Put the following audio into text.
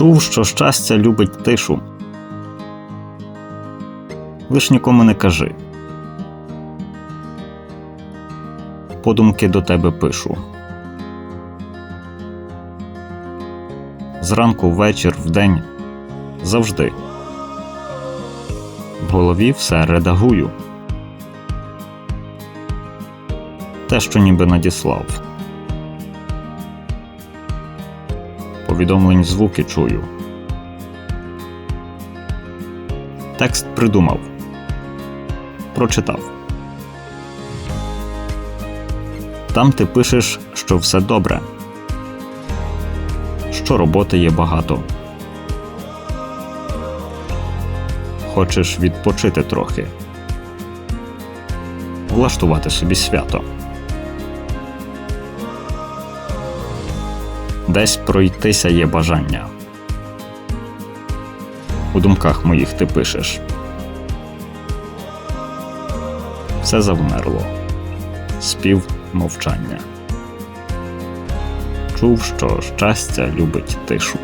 Чув, що щастя любить тишу. Лиш нікому не кажи. Подумки до тебе пишу. Зранку, ввечір, вдень. Завжди. В голові все редагую. Те, що ніби надіслав. Повідомлень звуки чую. Текст придумав. Прочитав. Там ти пишеш, що все добре, що роботи є багато. Хочеш відпочити трохи, влаштувати собі свято. Десь пройтися є бажання. У думках моїх ти пишеш. Все завмерло. Спів мовчання. Чув, що щастя любить тишу.